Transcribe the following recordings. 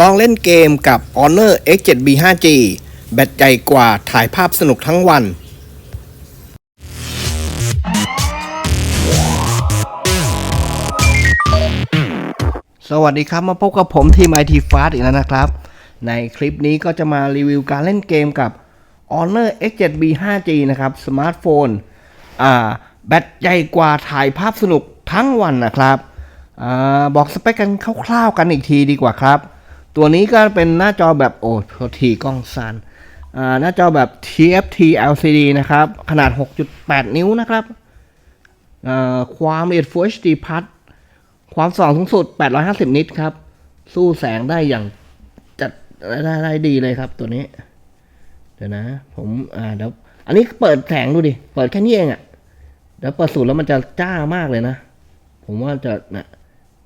ลองเล่นเกมกับ Honor X7B 5G แบตใหญ่กว่าถ่ายภาพสนุกทั้งวัน สวัสดีครับมาพบกับผมทีม IT Fast อีกแล้วนะครับ ในคลิปนี้ก็จะมารีวิวการเล่นเกมกับ Honor X7B 5G นะครับ สมาร์ทโฟนอ่าแบตใหญ่กว่าถ่ายภาพสนุกทั้งวันนะครับอบอกสเปคกันคร่าวๆกันอีกทีดีกว่าครับ ตัวนี้ก็เป็นหน้าจอแบบโอ้ทีกล้องสันอ่าหน้าจอแบบ TFT LCD นะครับ ขนาด 6.8 นิ้วนะครับอ่าความละเอียด Full HD Plus ความส่องสูงสุด 850 นิตครับ สู้แสงได้อย่างจัดได้ได้ดีเลยครับตัวนี้ เดี๋ยวนะ ผมอ่าเดี๋ยวอันนี้เปิดแสงดูดิ เปิดแค่นี้เองอะ่ะ เดี๋ยวเปิดสูตรแล้วมันจะจ้ามากเลยนะ ผมว่าจะนะ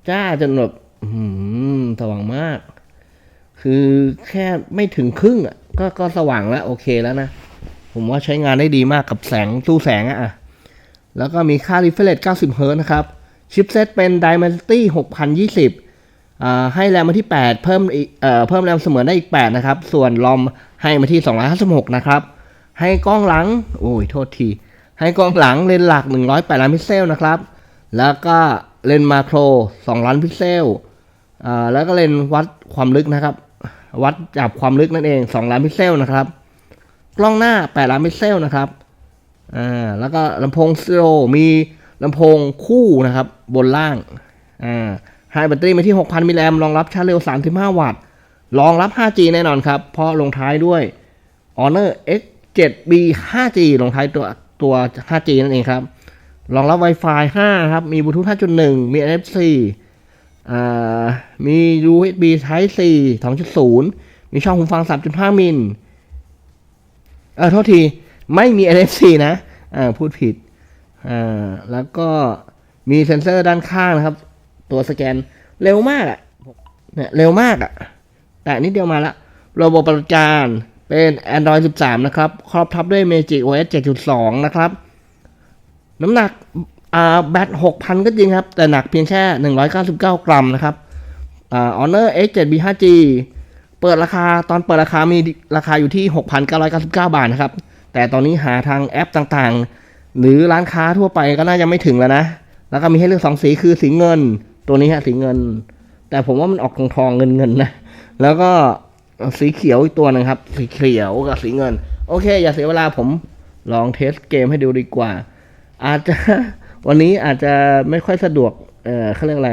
จ้าจนแบบหืมสว่างมาก คือแค่ไม่ถึงครึ่งอะก็ก็สว่างแล้วโอเคแล้วนะ ผมว่าใช้งานได้ดีมากกับแสงสู้แสงอะ แล้วก็มีค่า refresh 90 Hz นะครับ ชิปเซตเป็น Dimensity 6020อ่าให้แรมมาที่ 8 เพิ่มเอ่อเพิ่มแรมเสมือนได้อีก 8 นะครับ ส่วนลอมให้มาที่ 256 นะครับ ให้กล้องหลัง โอ้ยโทษที ให้กล้องหลังเลนส์หลัก 108 ล้านพิกเซลนะครับ แล้วก็เลนส์มาโคร 2 ล้านพิกเซลอ่าแล้วก็เลนส์วัดความลึกนะครับ วัดจับความลึกนั่นเอง 2 ล้านพิกเซลนะครับ กล้องหน้า 8 ล้านพิกเซลนะครับอ่าแล้วก็ลำโพงสโตรมีลำโพงคู่นะครับ บนล่างอ่าไฮแบตเตอรี่มาที่ 6,000มิลลิแอมรองรับชาร์จเร็ว 35 วัตต์รองรับ 5G แน่นอนครับ เพราะลงท้ายด้วย Honor X7B 5G ลงท้ายตัวตัว 5G นั่นเองครับ รองรับ Wi-Fi 5 ครับ มีบลูทูธ5.1 มี NFC อ่า มี USB Type C 2.0 มีช่องหูฟัง 3.5 มิล เออโทษที ไม่มี NFC นะอ่าพูดผิดอ่าแล้วก็มีเซ็นเซอร์ด้านข้างนะครับ ตัวสแกนเร็วมากอะ่ะเนี่ยเร็วมากอะ่ะ แต่นิดเดียวมาละระบบประจานเป็น Android 13 นะครับ ครอบทับด้วย Magic OS 7.2 นะครับ น้ำหนัก อ่าแบต6,000ก็จริงครับ แต่หนักเพียงแค่199กรัมนะครับอ่า Honor X7B 5G เปิดราคาตอนเปิดราคามีราคาอยู่ที่ 6,999 บาทนะครับ แต่ตอนนี้หาทางแอปต่างๆ หรือร้านค้าทั่วไปก็น่าจะไม่ถึงแล้วนะ แล้วก็มีให้เลือกสองสีคือสีเงิน ตัวนี้ฮะสีเงิน แต่ผมว่ามันออกทองทองเงินเงินนะ แล้วก็สีเขียวอีกตัวหนึงครับ สีเขียวกับสีเงิน โอเค อย่าเสียเวลาผมลองเทสเกมให้ดูดีกว่า อาจจะวันนี้อาจจะไม่ค่อยสะดวก เออเขาเรียกอะไร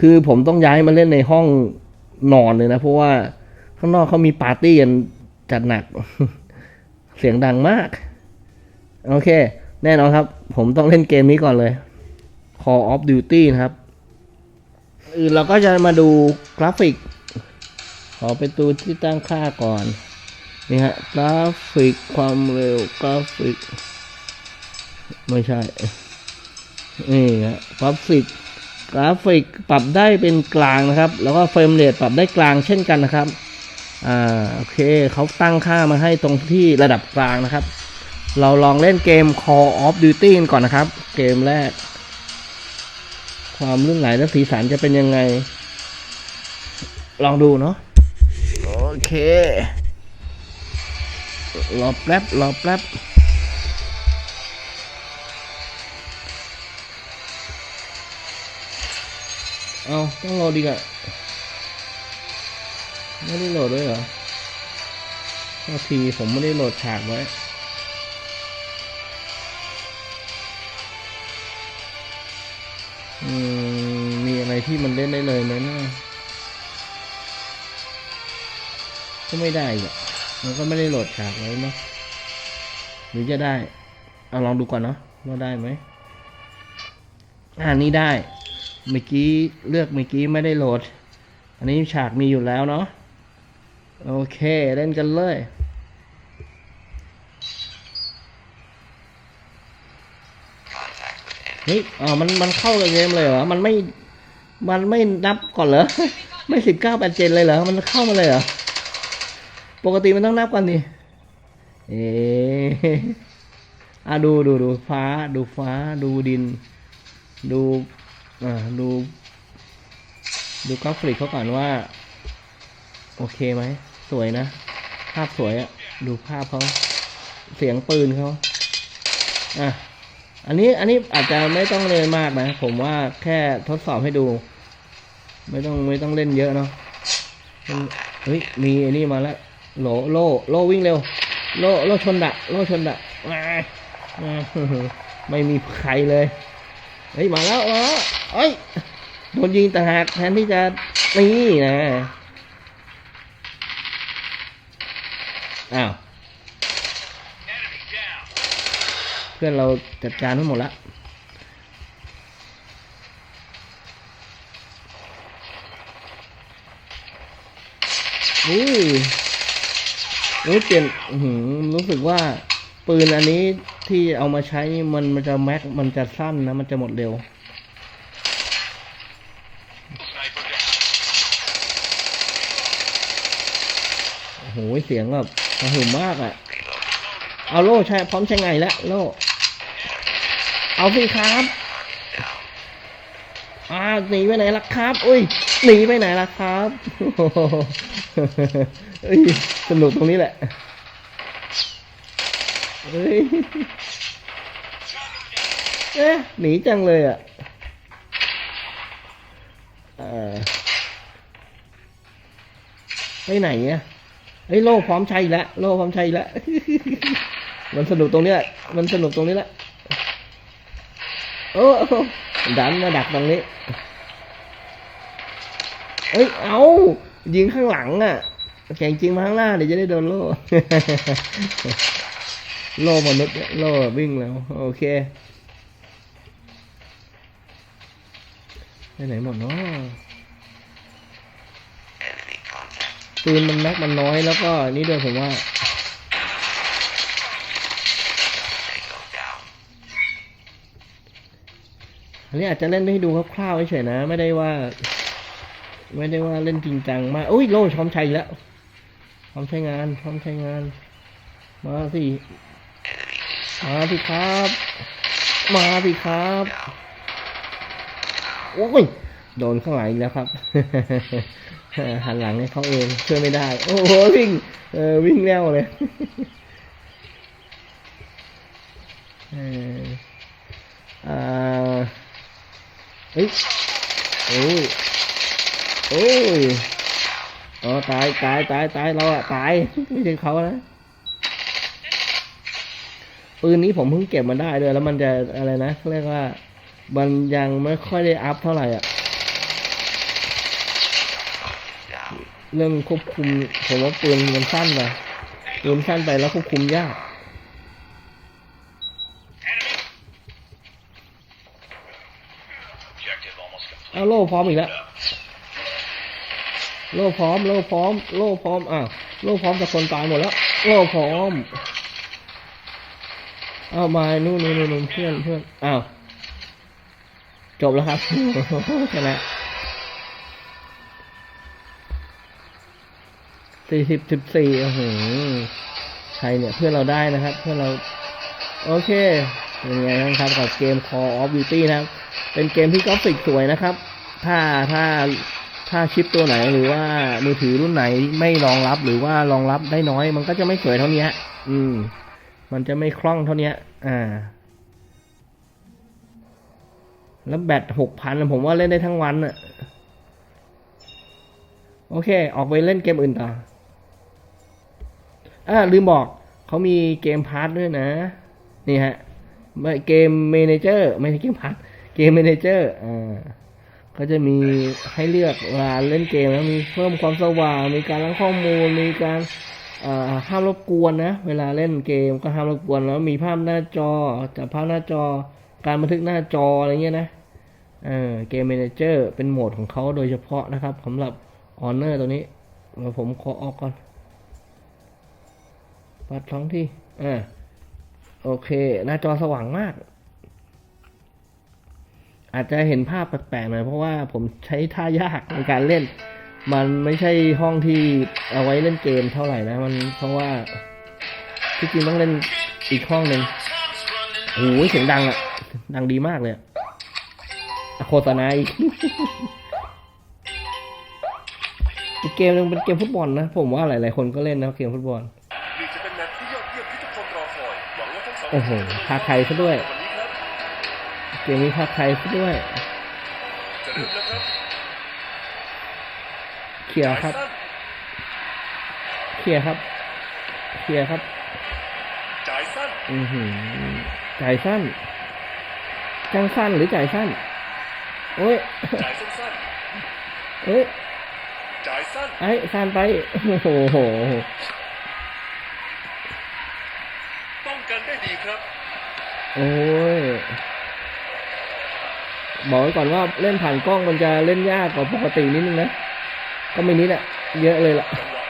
คือผมต้องย้ายมาเล่นในห้องนอนเลยนะ เพราะว่าข้างนอกเขามีปาร์ตี้กันจัดหนัก เสียงดังมาก โอเค แน่นอนครับ ผมต้องเล่นเกมนี้ก่อนเลย Call of Duty นะครับอื่นเราก็จะมาดูกราฟิก ขอไปดูที่ตั้งค่าก่อน นี่ฮะกราฟิกความเร็วกราฟิก ไม่ใช่ นี่ฮะกราฟิกกราฟิกปรับได้เป็นกลางนะครับ แล้วก็เฟรมเรทปรับได้กลางเช่นกันนะครับ อ่าโอเคเขาตั้งค่ามาให้ตรงที่ระดับกลางนะครับ เราลองเล่นเกม Call of Duty กันก่อนนะครับ เกมแรก ความลื่นไหลและสีสันจะเป็นยังไง ลองดูเนาะโอเค รอแป๊บรอแป๊บเอาต้องโหลดดีกอะไม่ได้โหลดด้วยเหรอโทษทีผมไม่ได้โหลดฉากไว้มีอะไรที่มันเล่นได้เลยไหมนะก็ไม่ได้อีกอะ มันก็ไม่ได้โหลดฉากไว้เนาะหรือจะได้ เอาลองดูก่อนเนาะว่าได้ไหมอ่านี่ได้ เมื่อกี้เลือกเมื่อกี้ไม่ได้โหลด อันนี้ฉากมีอยู่แล้วเนาะโอเคเล่นกันเลยเฮ้ยอ๋อมันมันเข้ากับเกมเลยเหรอ มันไม่ มันไม่นับก่อนเหรอ ไม่สิบเก้าแปดเจ็ดเลยเหรอ มันเข้ามาเลยเหรอ ปกติมันต้องนับก่อนดิเอ๊ะอะดูดูดูฟ้า ดูฟ้า ดูดิน ดูอ่าดู ดูกราฟิกเขาก่อนว่า โอเคไหม สวยนะ ภาพสวยอะดูภาพเขาเสียงปืนเขาอะอันนี้อันนี้อาจจะไม่ต้องเล่นมากนะ ผมว่าแค่ทดสอบให้ดู ไม่ต้องไม่ต้องเล่นเยอะเนาะเฮ้ยมีไอ้นี่มาแล้ว โลโลโลวิ่งเร็ว โลโลชนดะโลชนดะอ่าอ่าไม่มีใครเลย เฮ้ย มาแล้วมาแล้วเอ้ย โดนยิงแต่หากแทนที่จะนี่นะอ้าวเพื่อนเราจัดการทั้งหมดแล้วอุ้ ยอุ้เปลี่ยนหือรู้สึกว่า ปืนอันนี้ที่เอามาใช้มันมันจะแม็กมันจะสั้นนะ มันจะหมดเร็ว โอ้โห เสียงแบบกระหึมมากอะ่ะ เอาโล่ใช้พร้อมใช้ไงแล้วโล่ เอาสิครับอ่าหนีไปไหนล่ะครับ อุ้ย หนีไปไหนล่ะครับ สนุกตรงนี้แหละเฮ้ยเอ๊ะหนีจังเลยอะเออไปไหนอะเฮ้ยโล่พร้อมใช้อีกแล้วโล่พร้อมใช้อีกแล้วมันสนุกตรงนี้ยมันสนุกตรงนี้แหละโอ้โอ้ดันมาดักตรงนี้เอ้ยเอา ยิงข้างหลังอะ แข่งจริงมาข้างหน้าเดี๋ยวจะได้โดนโล่ โล่มนุษย์เนี่ยโล่วิ่งแล้ว โอเคไปไหนหมดเนาะปืนมันแม็กมันน้อยแล้วก็นี่ด้วยผมว่า อันนี้อาจจะเล่นให้ดูคร่าวๆเฉยๆนะ ไม่ได้ว่า ไม่ได้ว่าเล่นจริงจังมากอุ้ยโล่ช้อมชัยแล้วพร้อมใช้งานพร้อมใช้งาน มาสิมาสิครับ มาสิครับโอ้ยโดนข้างหลังอีกแล้วครับหันหลังให้เขาเองช่วยไม่ได้ โอ้โหวิ่งเออวิ่งแล้วเลยเอออ่าเฮ้ยโอ้ย โอ้ยอ๋อตายตายตายตายเราอะตายไม่ใช่เขานะปืนนี้ผมเพิ่งเก็บมาได้ด้วยแล้วมันจะอะไรนะเรียกว่ามันยังไม่ค่อยได้อัพเท่าไหร่อะ เรื่องควบคุมผมว่าปืนมันสั้นไปปืนสั้นไปแล้วควบคุมยากเอาโล่พร้อมอีกแล้ว โล่พร้อม โล่พร้อม โล่พร้อม อะ โล่พร้อมแต่คนตายหมดแล้ว โล่พร้อม เอามา นู่นนู่นนู่นเพื่อนเพื่อนอ้าวจบแล้วครับชนะสี่สิบสิบสี่โอ้โหใครเนี่ยเพื่อนเราได้นะครับ เพื่อนเรา โอเคเป็นไงบ้างครับกับเกม Call of Duty นะครับ เป็นเกมที่กราฟิกสวยนะครับ ถ้าถ้า ถ้าชิปตัวไหนหรือว่ามือถือรุ่นไหนไม่รองรับหรือว่ารองรับได้น้อย มันก็จะไม่สวยเท่านี้อืม มันจะไม่คล่องเท่านี้อ่า แล้วแบตหกพันผมว่าเล่นได้ทั้งวันอะโอเค ออกไปเล่นเกมอื่นต่ออ่าลืมบอกเขามีเกมพาร์ทด้วยนะ นี่ฮะไม่เกมเมนเจอร์ ไม่ใช่เกมพาร์ทเกมเมนเจอร์อ่า ก็จะมีให้เลือกเวลาเล่นเกมแล้วมีเพิ่มความสว่าง มีการล้างข้อมูล มีการห้ามรบกวนนะ เวลาเล่นเกมก็ห้ามรบกวนแล้วมีภาพหน้าจอจับภาพหน้าจอ การบันทึกหน้าจออะไรเงี้ยนะเออเกม m ม n เจอร์เป็นโหมดของเขาโดยเฉพาะนะครับสำหรับ Honor ตัวนี้เดี๋ยวผมขอออกก่อนปัดท้องที่อ่าโอเค หน้าจอสว่างมาก อาจจะเห็นภาพแปลกๆหน่อยเพราะว่าผมใช้ท่ายากในการเล่น มันไม่ใช่ห้องที่เอาไว้เล่นเกมเท่าไหร่นะ มันเพราะว่าที่จริงต้องเล่นอีกห้องหนึ่งโอ้โหเสียงดังอะดังดีมากเลยโฆษณาอีกอีกเกมหนึงเป็นเกมฟุตบอลนะ ผมว่าหลายๆคนก็เล่นนะเกมฟุตบอลโอ้โหพาใครซะด้วย เกมนี้ภาคไทยซะด้วย จะเริ่มแล้วครับเคลียร์ครับสั้นเคลียร์ครับ เคลียร์ครับ จ่ายสั้นอือหือจ่ายสั้นจังสั้นหรือจ่ายสั้น โอ้ย จ่ายสั้นเอ้ย ๆจ่ายสั้นไอ้สั้นไป โอ้โห ป้องกันได้ดีครับ โอ้ย บอกไว้ก่อนว่าเล่นผ่านกล้องมันจะเล่นยากกว่าปกตินิดนึงนะ ก็ไม่นิดอะเยอะเลยล่ะจังหวะ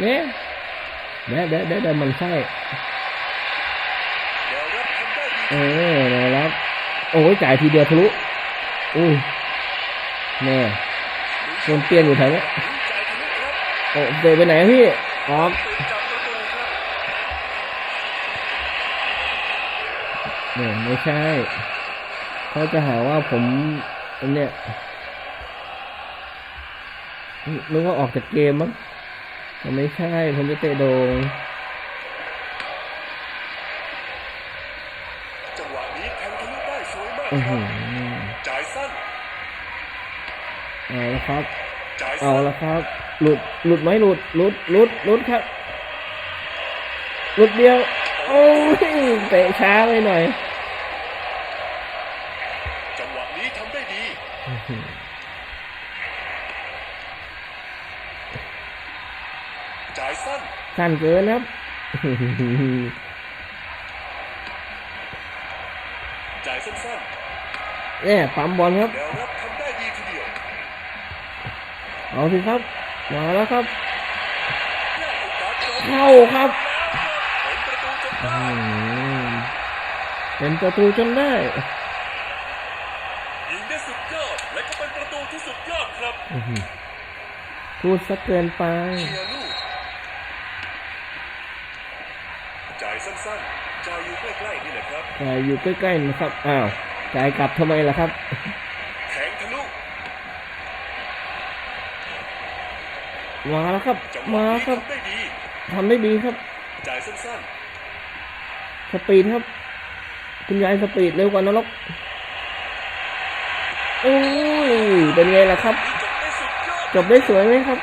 เนี่ยเดี๋ยวเดี๋ยวเดี๋ยวเดี๋ยวมันใช่แนวรับทำได้ดีเออนะครับโอ้ยจ่ายทีเดียวทะลุอุ้ยแน่โดนเปลี่ยนอยู่แถวเนี่ยทะลุครับโอ้เตะไปไหนพี่ออก เปิดจับประตูครับ เนี่ยไม่ใช่ เขาจะหาว่าผมอันเนี่ยนึกว่าออกจากเกมมั้งแต่ไม่ใช่ ผมจะเตะโดงจังหวะนี้แทงทะลุได้สวยมากอือครัหืบอจ่ายสั้นเอาละครับจ่ายเอาสั้นละครับ หลุด หลุดไหมหลุด หลุด หลุด หลุดครับ หลุดเดียว โอ้ย เตะช้าไปหน่อย จังหวะนี้ทำได้ดี จ่ายสั้นสั้นเกินครับจ่ายสั้นเนี่ยปั๊มบอลครับๆแนวรับทำได้ดีทีเดียวเอาสิครับ มาแล้วครับและโอกาสจบเข้าครับเป็นประตูจนอืได้ ที่สุดยอดครับอื้อหือพูดสักเกินไปเคลียร์ลูกจ่ายสั้นๆจ่ายอยู่ใกล้ๆนี่แหละครับแต่อยู่ใกล้ๆนะครับอ้าวจ่ายกลับทำไมล่ะครับแทงทะลุมาแล้วครับจังหวะมานี้ครับทำได้ดีทำได้ดีครับ จ่ายสั้นสปีดครับ คุณยายสปีดเร็วกว่านรกโอ้ย เป็นไงล่ะครับๆนี่จบได้สุดยอดจบได้สวยไหมครับ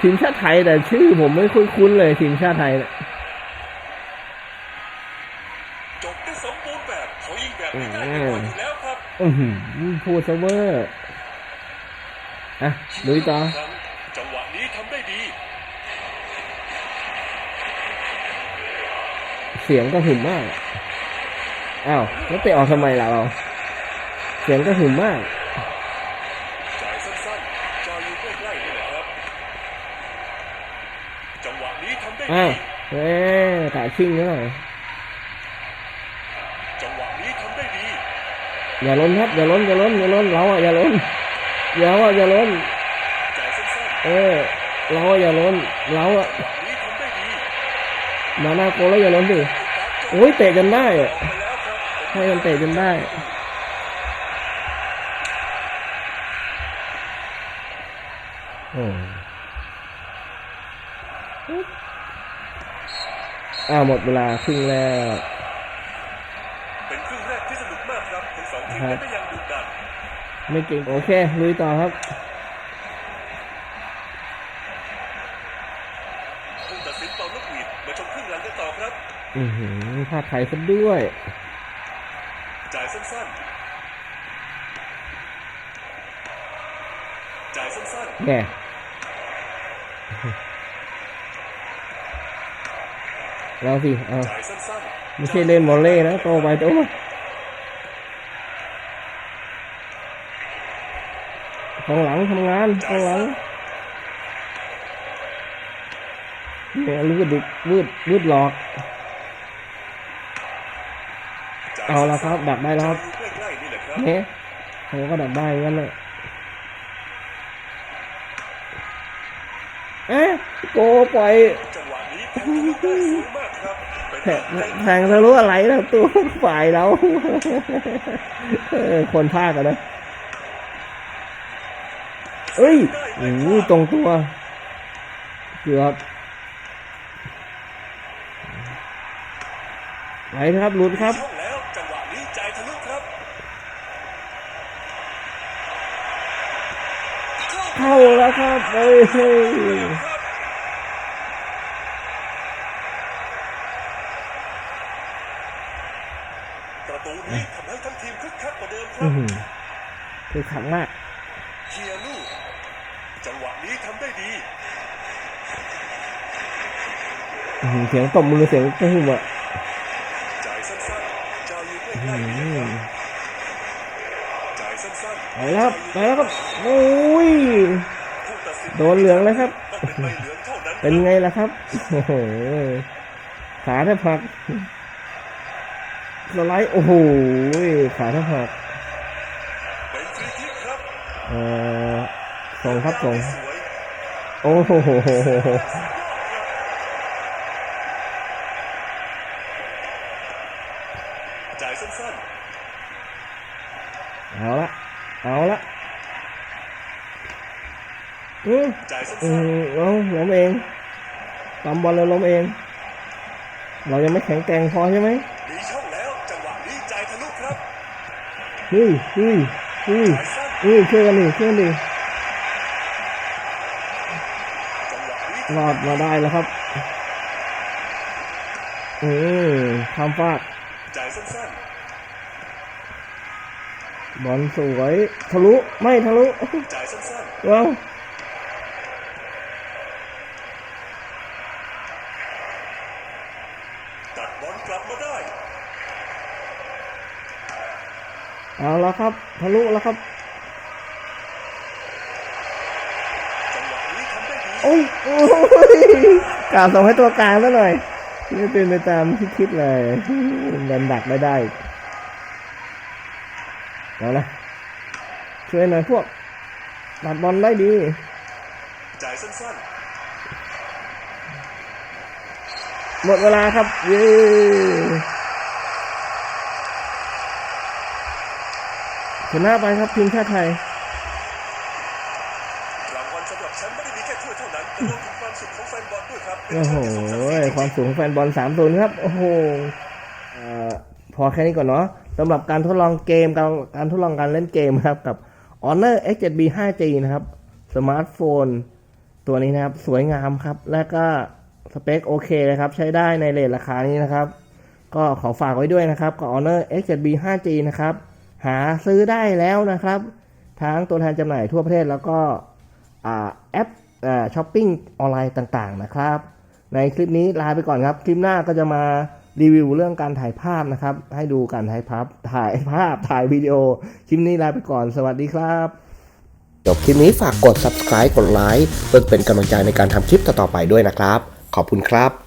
ทีมชาติไทยแต่ชื่อผมไม่คุ้นคุ้นๆเลย ทีมชาติไทยเนี่ยจบได้สมบูรณ์แบบเขายิงแบบนี้ได้ไม่พออยู่แล้วครับอื้อหือพูดซะเวอร์อะลุยต่อครั้งจังหวะนี้ทำได้ดี เสียงก็หึมมาก อ้าว แล้วเตะออกทำไมล่ะเรา เสียงก็หึมมากจ่ายสั้นๆจ่ายอยู่ใกล้ๆนี่แหละครับ จังหวะนี้ทำได้อ้าดีวเอ้ยกะชิ่งนิดหน่อยจังหวะนี้ทำได้ดีอย่าล้นครับอย่าล้นอย่าล้นอย่าล้นเราอะอย่าล้นเราอะอย่าล้น จ่ายสั้นเออ เราอะอย่าล้นเราอะๆจังหวะนี้ทำได้ดีมาหน้าโกลแล้วอย่าล้นสิ โอกาสจบโอ้ยเตะจนได้ออะอกไปแล้วครับให้มันเตะจนได้ อ้อ้าวหมดเวลาครึ่งแล้วเป็นครึ่งแรกที่สนุกมากครับทั้งสองทีมครับเล่นได้อย่างดุดันไม่เก่งโอเคลุยต่อครับผู้ตัดสินเป่านกหวีดมาชมครึ่งหลังกันต่อครับ อือหือภาคไทยซะด้วยจ่ายสั้นๆ จ่ายสั้ นแง่เราสิเอาไม่ใช่เล่นวอลเล่นะโตไปโตมาข้างหลังทำงานข้างหลังเนี่ยลืดดุลืดลืดหลอก เอาละครับ ดักได้แล้วครับจ่ายอยู่ใกล้ๆนี่แหละครับเนี่ยผมก็ดักได้เหมือนกันเลย เอ๊ะโกปล่อยจังหวะนี้แทงทะลุได้สวยมากครับเป็นแทงแทงทะลุอะไรนะตัวฝ่ายเราเออคนภาคอะนะเอ้ยโอ้โหตรงตัว เกือบไหนครับหลุดครับ ช่องแล้วจังหวะนี้จ่ายทะลุครับ เข้าแล้วครับเอ้ยเฮ้ยประตูนี้ทำให้ทั้งทีมคึกคักกว่าเดิมครัอื้บอหือคือขังมาก เคียร์ลูกจังหวะนี้ทำได้ดี อื้อหือเสียงตบมือเสียงตุ้มอะจ่ายสั้นๆเจ้าอยู่ใกอื้ล้อๆหือจ่ายสั้นๆไป แล้วครับไปแล้วครับโอ้ยโดนเหลืองเลยครับ เป็นไงล่ะครับโอ้โหขาแทบหักสไลด์โอ้โหขาแทบหักเออส่งครับส่งโอ้โหจ่ายสั้นเอาละ เอาละอืมๆจ่ายสั้อืนมเอาล้มเองตำบอลแล้วล้มเอง เรายังไม่แข็งแกร่งพอใช่ไหมๆมีช่องแล้วจังหวะนี้จ่ายทะลุครับเฮ้ยเฮ้ยเฮ้ยจ่ายสั้นเฮ้ยช่วยกันดิช่วยกันดิจังหวะนี้รอดมาได้แล้วครับอืมทำฟาดจ่ายสั้น บอลสวยทะลุไม่ทะลุๆจ่ายสั้นว้าวๆตัดบอลกลับมาได้เอาแล้วครับทะลุแล้วครับจังหวะนี้ทำได้ดีโอ้ยโอ้ยกล่าวส่งให้ตัวกลางซะหน่อยไม่เป็นไปตามที่คิดเลยดันดักไม่ได้ เอาละช่วยหน่อยพวกตัดบอลได้ดี จ่ายสั้นหมดเวลาครับเย้ชนะไปครับทีมชาติไทยๆรางวัลสำหรับแชมป์ไม่ได้มีแค่ถ้วยเท่านั้นแต่รวมถึงความสุขของแฟนบอลด้วยครับเป็นโอ้โหแชมป์ที่สมศักดิ์ศรีจริงๆความสูงแฟนบอลสามศูนย์ครับ โอ้โหเอ่อพอแค่นี้ก่อนเนาะ สำหรับการทดลองเกมการการทดลองการเล่นเกมครับกับ Honor X7B 5G นะครับสมาร์ทโฟนตัวนี้นะครับสวยงามครับ และก็สเปคโอเคนะครับ ใช้ได้ในเรทราคานี้นะครับ ก็ขอฝากไว้ด้วยนะครับกับ Honor X7B 5G นะครับ หาซื้อได้แล้วนะครับ ทั้งตัวแทนจำหน่ายทั่วประเทศแล้วก็แอปอช้อปปิ้งออนไลน์ต่างๆนะครับ ในคลิปนี้ลาไปก่อนครับ คลิปหน้าก็จะมา รีวิวเรื่องการถ่ายภาพนะครับ ให้ดูการถ่ายภาพถ่ายภาพถ่ายวิดีโอ คลิปนี้ลาไปก่อนสวัสดีครับจบคลิปนี้ฝากกด subscribe กดไลค์เพื่อเป็นกำลังใจในการทำคลิปต่อๆไปด้วยนะครับ ขอบคุณครับ